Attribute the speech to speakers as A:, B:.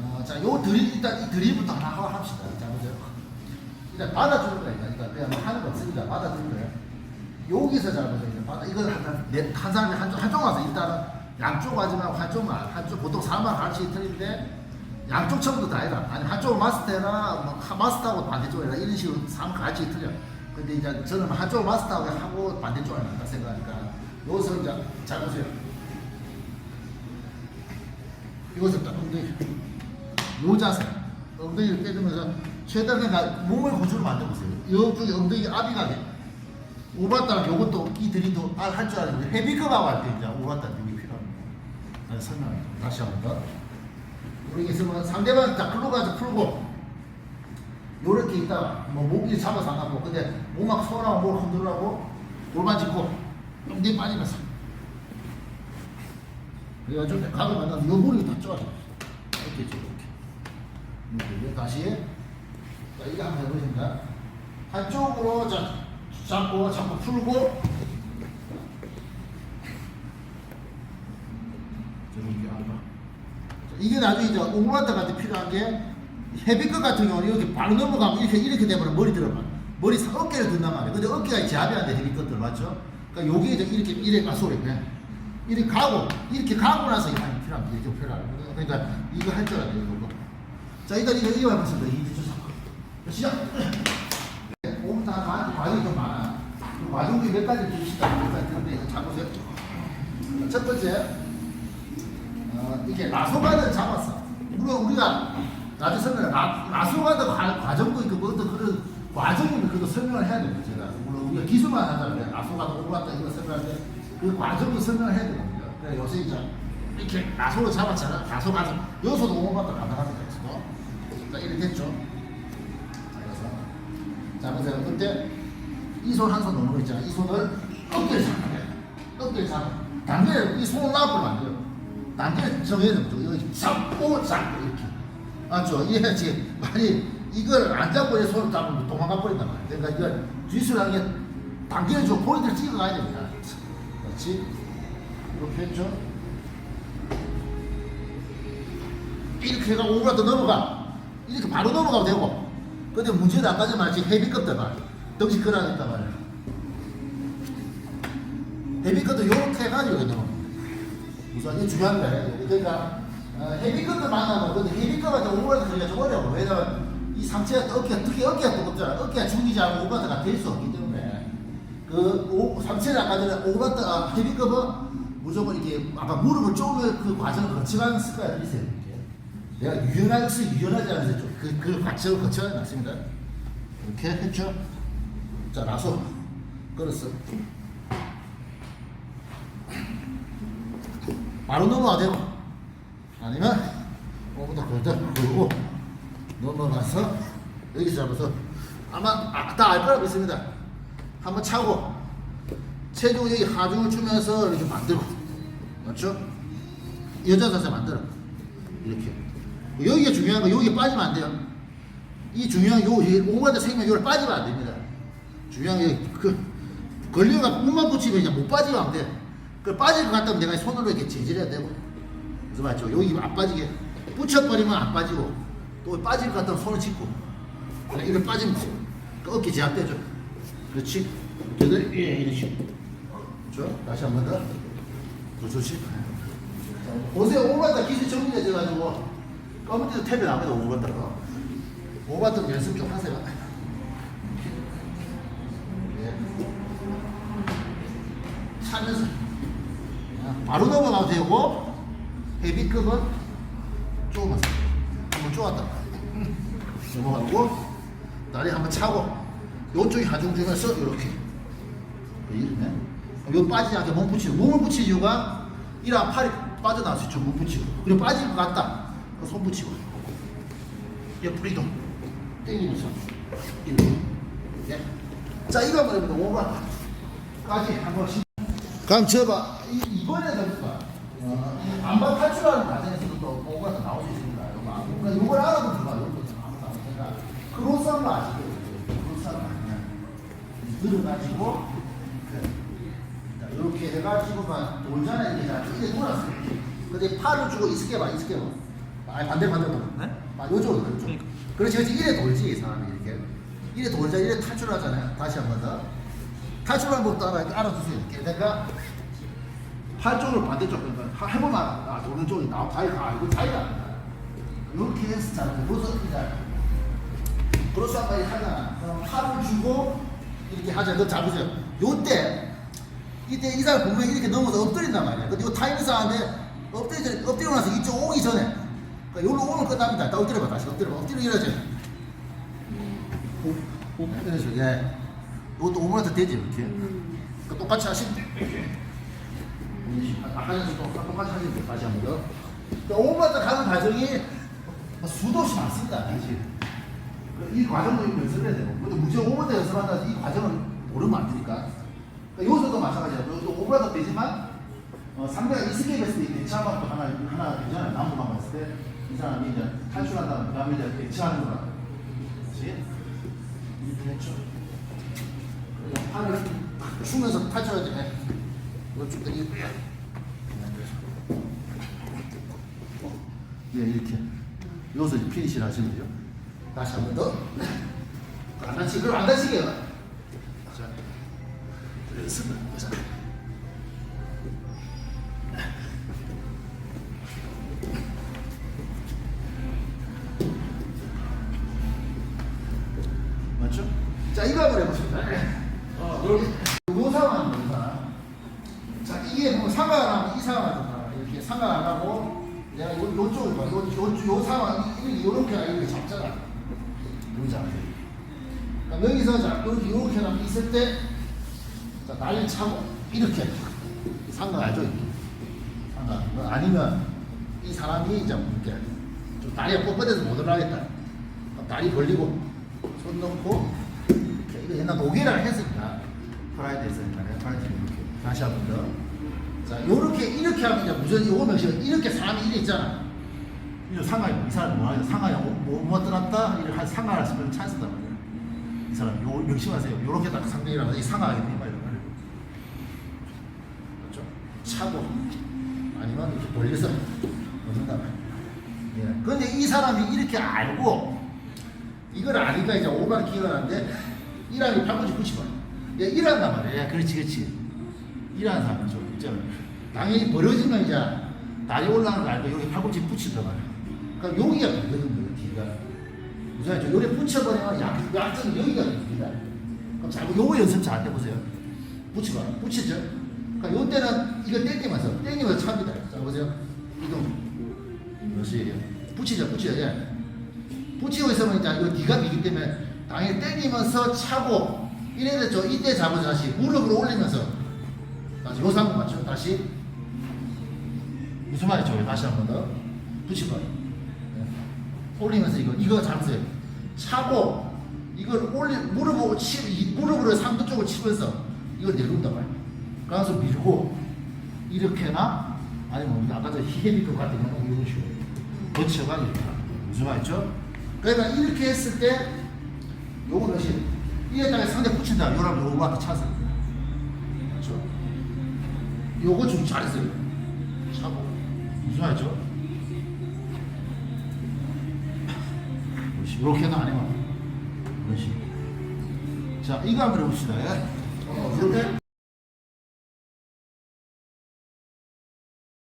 A: 아, 자, 요 드립 일단 이 드립부터 하나 합시다. 자, 보세요. 일단 받아주는 거예요. 그러니까 그냥 뭐 하는 거 없으니까 받아주는 거예요. 여기서 잘 보세요. 이제 받아 이걸 한, 내- 한 사람이 한쪽 한쪽 와서 일단은 양쪽 하지 말고 한쪽만 한쪽 보통 사람만 같이 틀린데 양쪽 처음부터 다 해라. 아니 한쪽을 마스터해라, 뭐 하- 마스터하고 반대쪽을 해라 이런 식으로 사람 같이 틀려. 근데 이제 저는 한쪽을 마스터하고 하고 반대쪽을 한다 생각하니까 여기서 이제 잘 보세요. 이것을 딱 엉덩이. 요 자세. 엉덩이를 빼주면서 최대한 그러니까 몸을 고주로 만들어보세요. 이쪽에 엉덩이 압이 가게. 오바따랑 요것도 이 드림도 할줄 알았는데 헤비급하고 할 때 이제 오바따 등이 필요합니다. 다시 설명합니다 다시 한번 더. 이렇게 있으면 상대방 자 글로 가서 풀고 요렇게 있다가 뭐 목이 잡아서 안 하고. 근데 몸막 손하고 뭘 흔들라고? 골반 짚고. 엉덩이 빠지면서 그래가지고 각을 만나서 요 무릎이 다 쪼아져 이렇게 있죠 이렇게 이렇게. 다시. 자 이거 한번 해보십니다. 한쪽으로 자 잡고 잡고 풀고. 이게 나중에 이제 오므라타 같은 필요한 게 헤비급 같은 경우는 이렇게 바로 넘어가고 이렇게 이렇게 되면 머리 들어가. 머리 사- 어깨를 든단 말이에요. 근데 어깨가 제압이 안 돼. 헤비급들 맞죠? 그러니까 요게 이제 이렇게 이렇게 아 소리 네. 이렇게 가고 이렇게 가고 나서 이게 많이 필요합니다 이렇게 필요합니다 그러니까 이거 할 줄 알아야 돼요 이거 자 일단 이거 이거 해보겠습니다. 이 주사 시작! 다 과- 과정이 좀 많아. 그 과정이 몇 가지 줍시다. 몇 가지 잘 보세요. 첫 번째 어, 이게 라소가드 잡았어. 물론 우리가 나중에 라소가드 과- 과정도 있고 뭐 어떤 그런 과정이면 그것도 설명을 해야 됩니다. 제가 물론 우리가 기술만 하잖아요. 라소가드 오갔다 이거 설명할 때 그 과정도 설명을 해야 됩니다. 그래 요새 이제 이렇게 라소로 잡았잖아. 라소가드 여기서도 오갔다 가능합니다. 그래서 자 이렇게 됐죠. 자 그래서 자 보세요. 근데 이손 한 손 놓는 거 있잖아. 이 손을 어깨를 잡아야 돼. 어깨를 잡아. 단계를 이 손을 나쁘면 안 돼요. 단계를 정해야 됩니다. 여기 잡고 잡고. 맞죠? 이해지. 만약 이걸 안 잡고 이 손을 잡으면 도망가 버린단 말이야. 그러니까 이걸 기술하는 게 단계를 좀 포인트를 찍어가야 됩니다. 그렇지? 이렇게 했죠? 이렇게 해가 오브라도 넘어가. 이렇게 바로 넘어가도 되고. 근데 문제는 아까 전에 말했지 헤비급들 말이야. 덩치 끌어야겠단 말이야. 헤비급도 이렇게 해가지고 넘어. 우선 이 중요한 거예요. 그러니까 어, 헤비급을 만나면 근데 헤비급한테 오버라도 되기가 좀 어려워. 왜냐면 이 상체가 또 어깨가 특히 어깨가 두껍잖아. 어깨가 죽이지 않고 오버라드가 될 수 없기 때문에 그 오, 상체를 아까 전에 오버라드 아, 헤비급은 무조건 이렇게 아까 무릎을 쪼으면 그 과정을 거쳐가는 습관이 있어요. 내가 유연하지 유연하지 않아서 그, 그 과정을 게 낫습니다. 이렇게 했죠. 자 나서 걸었어. 바로 넘어가 되고 아니면 오부터 걸다 걸고 넘어가서 여기서 잡아서 아마 다알 거라고 있습니다. 한번 차고 체중 여기 하중을 주면서 이렇게 만들고 맞죠? 여자 자세 만들어 이렇게 여기가 중요한 거 여기 빠지면 안 돼요. 이 중요한 요 오버드 생명 요를 빠지면 안 됩니다. 중요한 게그 걸려가 몸만 붙이면 이제 못 빠지면 안 돼. 그 빠질 것 같다면 내가 손으로 이렇게 제질해야 되고. 그래서 맞죠? 여기 안 빠지게 붙여버리면 안 빠지고 또 빠질 것 같다면 손을 짚고 이걸 빠지면 그 어깨 제압되죠. 그렇지? 제대로 예, 이런 식으로. 그렇죠? 다시 한 번 더. 더 좋지? 자, 보세요. 오바타 기술 정리돼가지고 검은 데도 탭이 나옵니다. 오바타가. 오바타 연습 좀 하세요. 예. 차면서 바로 넘어가도 되고 헤비급은 조금만. 한번 쪼았다. 넘어가고 다리 한번 차고 요쪽이 하중 주면서 이렇게. 이러네. 요 빠지지 않게 몸 붙이고 몸을 붙이는 이유가 이랑 팔이 빠져나올 수 있죠. 몸 붙이고. 그리고 빠질 것 같다. 손 붙이고. 옆구리도 땡기면서. 이렇게. 예. 자 이거 한번 해보자. 5번까지 한번 시 그럼 저봐. 이번에도 볼까 어, 반박 탈출하는 과정에서도 또 뭐가 더 나올 수 있습니다. 요거 그러니까 이걸 알아도 좋아. 이거 아무도 안 되니까 크로스한 거 아시죠? 크로스한 거 아니야. 들어가지고 이렇게 해가지고만 돌잖아 이렇게 자 이게 돌았어 이렇게 근데 팔을 주고 이스케 봐 이스케 봐 아니 반대 반대로
B: 네?
A: 아 요쪽으로 요쪽
B: 그러니까.
A: 그렇지 그렇지 이래 돌지 이 사람이 이렇게 이래 돌자 이래 탈출하잖아요 다시 한 번 더 탈출하는 법도 알아 알아두세요 내가 팔 쪽을 반대쪽 그러니까 하- 해보면 아 도는 쪽이 나 자기가 아 이거 자기가 안다. 이렇게 해서 자는 그래서 이제 그래서 아까 하잖아 팔을 주고 이렇게 하자. 너 잡으세요. 요때 이때 이 사람 분명히 이렇게 넘어서 엎드린단 말이야. 근데 이거 타이밍 상한데 엎드리, 엎드리고 나서 이쪽 오기 전에 그러니까 여기로 오면 끝납니다. 딱 엎드려봐 다시. 엎드려봐. 엎드려 이러지 식으로 예. 이것도 오므라트 되지 이렇게. 그러니까 똑같이 하시면 돼 또 똑같이 돼 다시 한 번 더. 그러니까 오므라트 가는 과정이 수도 없이 많습니다. 사실. 이 과정도 이거 연습해야 되고. 근데 무조건 오므라트 연습한다 해서 이 과정을 모르면 안 되니까. 그러니까 여기서도 마찬가지야. 여기도 오므라트 되지만 어, 상대가 이스케이프 했을 때 대처하면 또 하나 하나 되잖아요. 나무만 봤을 때. 이 사람이 이제 탈출한 다음 그 다음에 이제 대처하는 거라 그렇지? 이렇게 했죠 팔을 탁 추면서 탈출하지 이 네 이렇게. 여기서 이제 피니시를 하시면 돼요. 다시 한 번 더. 안 다치게 그럼 안 다치게요. 자 그래서 자. 맞죠? 자 이거 한번 해보십니다 어, 요 상황 요 상황? 자 이게 뭐 상관 안 하면 이 상황을 좀 봐라 이렇게 상관 안 하고 내가 요, 요쪽을 봐. 요, 요, 요 상황 이- 요렇게 이렇게 잡잖아. 여기 그럼 여기서 자 이렇게 요렇게 하면 있을 때 자, 날리 차고 이렇게 상관 알죠? 상관 뭐 아니면 이 사람이 이제 이렇게 좀 다리가 뻣뻣해서 못 올라가겠다. 다리 벌리고 손 넣고 이렇게. 이거 옛날 노게라를 했으니까. 프라이드 내가 프라이드 이렇게 다시 한번 더. 자 요렇게 이렇게 하면 이제 무전이 오면 이렇게 사람이 이래 있잖아. 이거 상하이 이 사람 뭐하냐 상하이 뭐, 뭐 떠났다 이렇게 한 상하를 쓰면 찬스단 말이야. 이 사람 요 명심하세요. 요렇게 딱 상대이라고 이 상하게 돼 말이야. 그렇죠? 차고 아니면 이렇게 돌려서 넣는다 말이야. 예. 그런데 이 사람이 이렇게 알고 이걸 아니까 이제 오만 기어나는데 일하니 팔꿈치 붙이봐. 얘 일한단 말이야. 야, 그렇지, 그렇지. 일하는 사람은 좀 있잖아. 당연히 벌어지면 이제 다리 올라가는 거 알고 여기 팔꿈치 붙이더라. 그럼 여기가 걸리는 거예요, 뒤가. 말이죠? 여기 붙여버리면 약, 약점 여기가 걸립니다. 그럼 자꾸 요거 연습 잘 해보세요. 붙여봐. 붙이죠? 그러니까 요 때는 이거 땡기면서, 땡기면서 찹니다. 자, 보세요. 이동. 그렇지. 붙이죠, 붙이죠. 예. 붙이고 있으면 이제 이거 뒤가 비기 때문에 당연히 땡기면서 차고 이래 됐죠. 이때 잡아서 다시 무릎으로 올리면서 다시 요 상황 맞죠? 다시 무슨 말이죠? 다시 한 번 더 붙이고 네. 올리면서 이거 이거 잡으세요. 차고 이걸 올리 무릎으로 치이 무릎으로 상부 쪽을 치면서 이걸 내려온단 말이에요. 가서 밀고 이렇게나 아니면 우리 아까 전 히헤비급 같은 경우 이런 식으로 거쳐가 이렇게. 무슨 말이죠? 그러니까 이렇게 했을 때 요거 몇이 이에다가 상대 붙인다. 요거 갖다 차서 그렇죠? 요거 좀 잘했어요. 차고 무슨 말이죠? 이렇게는 이런 식으로 자 이거 한번 해봅시다 예. 어, 이렇게